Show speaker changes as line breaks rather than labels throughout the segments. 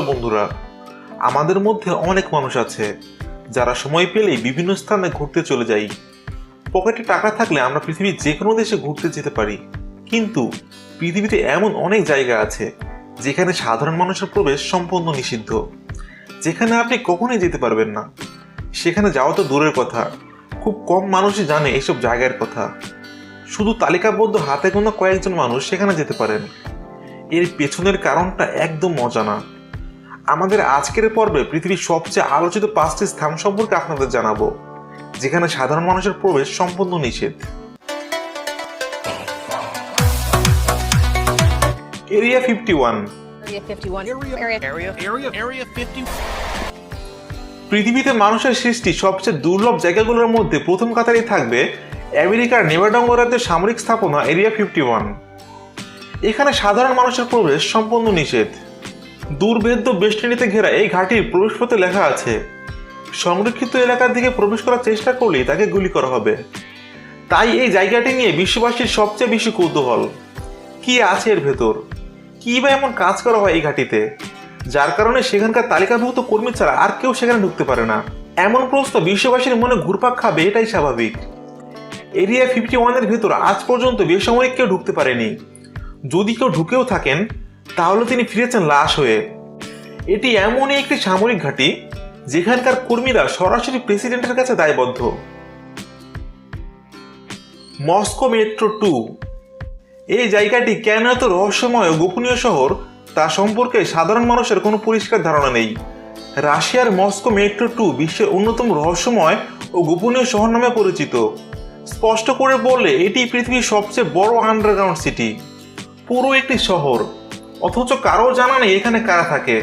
Hello বন্ধুরা, আমাদের মধ্যে অনেক মানুষ আছে যারা সময় পেলেই বিভিন্ন স্থানে ঘুরতে চলে যাই। পকেটে টাকা থাকলে আমরা পৃথিবীর যে কোনো দেশে ঘুরতে যেতে পারি। কিন্তু পৃথিবীতে এমন অনেক জায়গা আছে যেখানে সাধারণ মানুষের প্রবেশ সম্পূর্ণ নিষিদ্ধ। যেখানে আপনি কখনোই যেতে পারবেন না। সেখানে যাওয়া তো দূরের কথা। খুব কম মানুষই জানে এসব জায়গার কথা। শুধু তালিকাবদ্ধ হাতে গোনা কয়েকজন মানুষ সেখানে যেতে পারেন। এর পেছনের কারণটা একদম অজানা। আমাদের আজকের পর্বে পৃথিবীর সবচেয়ে আলোচিত পাঁচটি স্থান সম্পর্কে আপনাদের জানাব যেখানে সাধারণ মানুষের প্রবেশ সম্পূর্ণ নিষেধ area fifty one
Area 51. Area,
Area, area, area 50.
পৃথিবীতে মানুষের সৃষ্টি সবচেয়ে দুর্লভ জায়গাগুলোর মধ্যে প্রথম কাতারেই থাকবে আমেরিকার নেভাডা রাজ্যের সামরিক স্থাপনা এরিয়া ফিফটি ওয়ান এখানে সাধারণ মানুষের প্রবেশ সম্পূর্ণ নিষেধ দুর্ভেদ্য বেষ্টনীতে ঘেরা এই ঘাটির প্রবেশপথে লেখা আছে, সংরক্ষিত এলাকার দিকে প্রবেশ করার চেষ্টা করলেই তাকে গুলি করা হবে। তাই এই জায়গাটি নিয়ে বিশ্ববাসীর সবচেয়ে বেশি কৌতূহল। কি আছে এর ভেতর? কি বা এমন কাজ করা হয় এই ঘাটিতে? যার কারণে সেখানকার তালিকাভুক্ত কর্মী ছাড়া আর কেউ সেখানে ঢুকতে পারে না। এমন প্রশ্ন বিশ্ববাসীর মনে ঘুরপাক খাবে, এটাই স্বাভাবিক। এরিয়া ফিফটি ওয়ানের ভেতর আজ পর্যন্ত বেসামরিক কেউ ঢুকতে পারেনি। যদি কেউ ঢুকেও থাকেন তাহলে তিনি ফিরেছেন লাশ হয়ে। এটি এমনই একটি সামরিক ঘাঁটি, যেখানকার কর্মীরা সরাসরি প্রেসিডেন্টের কাছে দায়বদ্ধ। Moscow metro two. এই জায়গাটি কেন এত রহস্যময় ও গোপনীয় শহর, তা সম্পর্কে সাধারণ মানুষের কোনো পরিষ্কার ধারণা নেই। রাশিয়ার মস্কো মেট্রো টু বিশ্বের অন্যতম রহস্যময় ও গোপনীয় শহর নামে পরিচিত। স্পষ্ট করে বললে, এটি পৃথিবীর সবচেয়ে বড় আন্ডারগ্রাউন্ড সিটি পুরো একটি শহর। অথচ কারও জানা নেই এখানে কারা থাকে।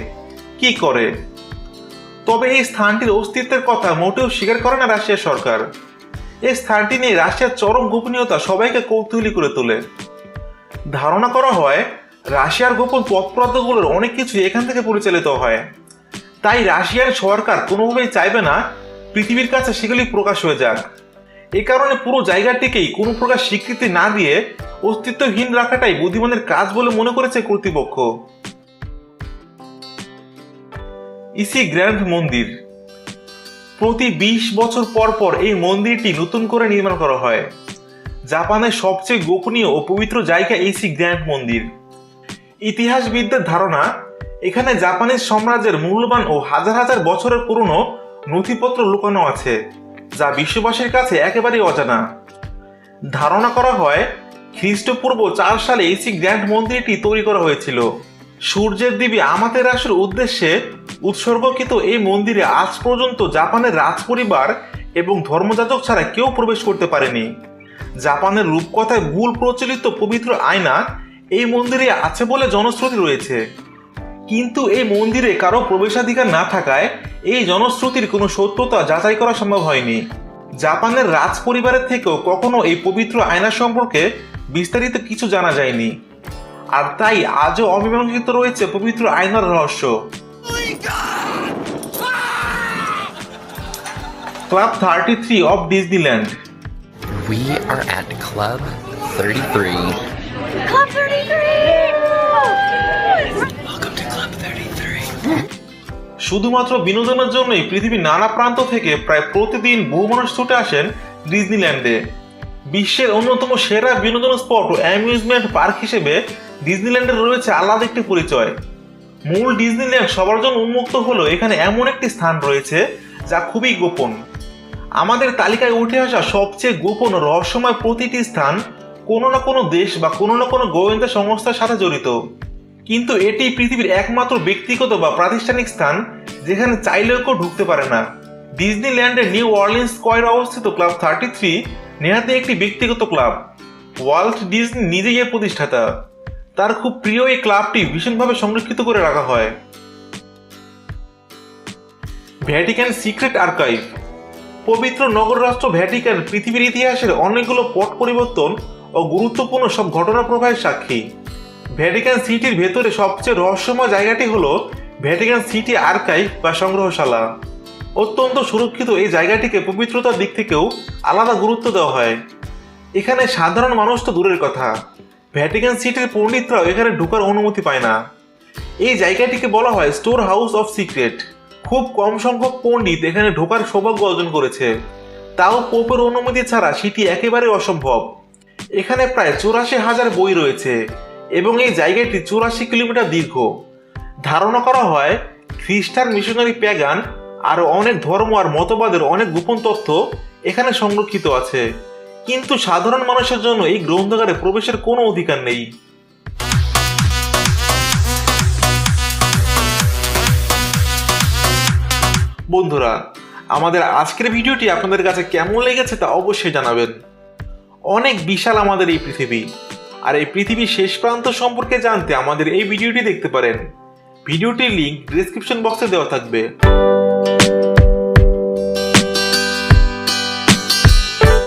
কি করে? তবে এই স্থানটির অস্তিত্বের কথা মোটেও স্বীকার করে না রাশিয়ার সরকার। এই স্থানটি নিয়ে রাশিয়ার চরম গোপনীয়তা সবাইকে কৌতূহলী করে তোলে। ধারণা করা হয়, রাশিয়ার গোপন তৎপরতাগুলোর অনেক কিছু এখান থেকে পরিচালিত হয়। তাই রাশিয়ার সরকার কোনোভাবেই চাইবে না পৃথিবীর কাছে সেগুলি প্রকাশ হয়ে যাক। এ কারণে পুরো জায়গাটিকেই কোনো প্রকার স্বীকৃতি না দিয়ে অস্তিত্বহীন রাখাটাই বুদ্ধিমানের কাজ বলে মনে করেছে কর্তৃপক্ষ। ইসি গ্র্যান্ড মন্দির। প্রতি বিশ বছর পর পর এই মন্দিরটি নতুন করে নির্মাণ করা হয়। জাপানের সবচেয়ে গোপনীয় ও পবিত্র জায়গা এইসি গ্র্যান্ড মন্দির। ইতিহাসবিদদের ধারণা, এখানে জাপানের সাম্রাজ্যের মূল্যবান ও হাজার হাজার বছরের পুরনো নথিপত্র লুকানো আছে, যা বিশ্ববাসীর কাছে একেবারেই অজানা। ধারণা করা হয় খ্রিস্টপূর্ব চার সালে এইসি গ্র্যান্ড মন্দিরটি তৈরি করা হয়েছিল। সূর্যের দেবী আমাদের রাসুর উদ্দেশ্যে উৎসর্গকৃত এই মন্দিরে আজ পর্যন্ত জাপানের রাজপরিবার এবং ধর্মযাজক ছাড়া কেউ প্রবেশ করতে পারেনি। জাপানের রূপকথায় ভুল প্রচলিত পবিত্র আয়না এই মন্দিরে আছে বলে জনশ্রুতি রয়েছে। কিন্তু এই মন্দিরে কারও প্রবেশাধিকার না থাকায় এই জনশ্রুতির কোনো সত্যতা যাচাই করা সম্ভব হয়নি। জাপানের রাজ পরিবারের থেকেও কখনো এই পবিত্র আয়না সম্পর্কে বিস্তারিত কিছু জানা যায়নি আর তাই আজও অমীমাংসিত রয়েছে পবিত্র আয়নার রহস্য club thirty three of Disneyland
We are at Club 33.
Club 33!
Welcome to Club 33.
শুধুমাত্র বিনোদনের জন্যই পৃথিবীর নানা প্রান্ত থেকে প্রায় প্রতিদিন বহু মানুষ ছুটে আসেন ডিজনিল্যান্ডে বিশ্বের অন্যতম সেরা বিনোদন স্পট ও অ্যামিউজমেন্ট পার্ক হিসেবে ডিজনিল্যান্ডের রয়েছে আলাদা একটি পরিচয়। মূল ডিজনিল্যান্ড সবার জন্য উন্মুক্ত হলেও এখানে এমন একটি স্থান রয়েছে যা খুবই গোপন। আমাদের তালিকায় উঠে আসা সবচেয়ে গোপন রহস্যময় প্রতিটি স্থান কোনো না কোনো দেশ বা কোনো না কোনো গোয়েন্দা সংস্থার সাথে জড়িত। কিন্তু এটি পৃথিবীর একমাত্র ব্যক্তিগত বা প্রাতিষ্ঠানিক স্থান যেখানে চাইলেও কেউ ঢুকতে পারে না। ডিজনিল্যান্ডের নিউ অর্লিন্স স্কোয়ারে অবস্থিত ক্লাব থার্টি থ্রি নেহাতে একটি ব্যক্তিগত ক্লাব, ওয়াল্ট ডিজনি নিজেই এর প্রতিষ্ঠাতা। তার খুব প্রিয় এই ক্লাবটি ভীষণভাবে সংরক্ষিত করে রাখা হয়। Vatican secret archive. পবিত্র নগর রাষ্ট্র ভ্যাটিকান পৃথিবীর ইতিহাসের অনেকগুলো পট পরিবর্তন ও গুরুত্বপূর্ণ সব ঘটনা প্রবাহের সাক্ষী। ভ্যাটিকান সিটির ভেতরে সবচেয়ে রহস্যময় জায়গাটি হল ভ্যাটিকান সিটি আর্কাইভ বা সংগ্রহশালা। অত্যন্ত সুরক্ষিত এই জায়গাটিকে পবিত্রতার দিক থেকেও আলাদা গুরুত্ব দেওয়া হয়। এখানে সাধারণ মানুষ তো দূরের কথা। ভ্যাটিকান সিটির পণ্ডিতরাও এখানে ঢোকার অনুমতি পায় না। এই জায়গাটিকে বলা হয় স্টোর হাউস অফ সিক্রেট খুব কম সংখ্যক পণ্ডিত এখানে ঢোকার সৌভাগ্য অর্জন করেছে। তাও পোপের অনুমতি ছাড়া সেটি একেবারে অসম্ভব। এখানে প্রায় চুরাশি হাজার বই রয়েছে এবং এই জায়গাটি চুরাশি কিলোমিটার দীর্ঘ। ধারণা করা হয় খ্রিস্টান মিশনারি প্যাগান আরও অনেক ধর্ম আর মতবাদের অনেক গোপন তথ্য এখানে সংরক্ষিত আছে। কিন্তু সাধারণ মানুষের জন্য এই গ্রন্থাগারে প্রবেশের কোনো অধিকার নেই। বন্ধুরা, আমাদের আজকের ভিডিওটি আপনাদের কাছে কেমন লেগেছে তা অবশ্যই জানাবেন। অনেক বিশাল আমাদের এই পৃথিবী। আর এই পৃথিবীর শেষ প্রান্ত সম্পর্কে জানতে আমাদের এই ভিডিওটি দেখতে পারেন। ভিডিওটির লিঙ্ক ডিসক্রিপশন বক্সে দেওয়া থাকবে।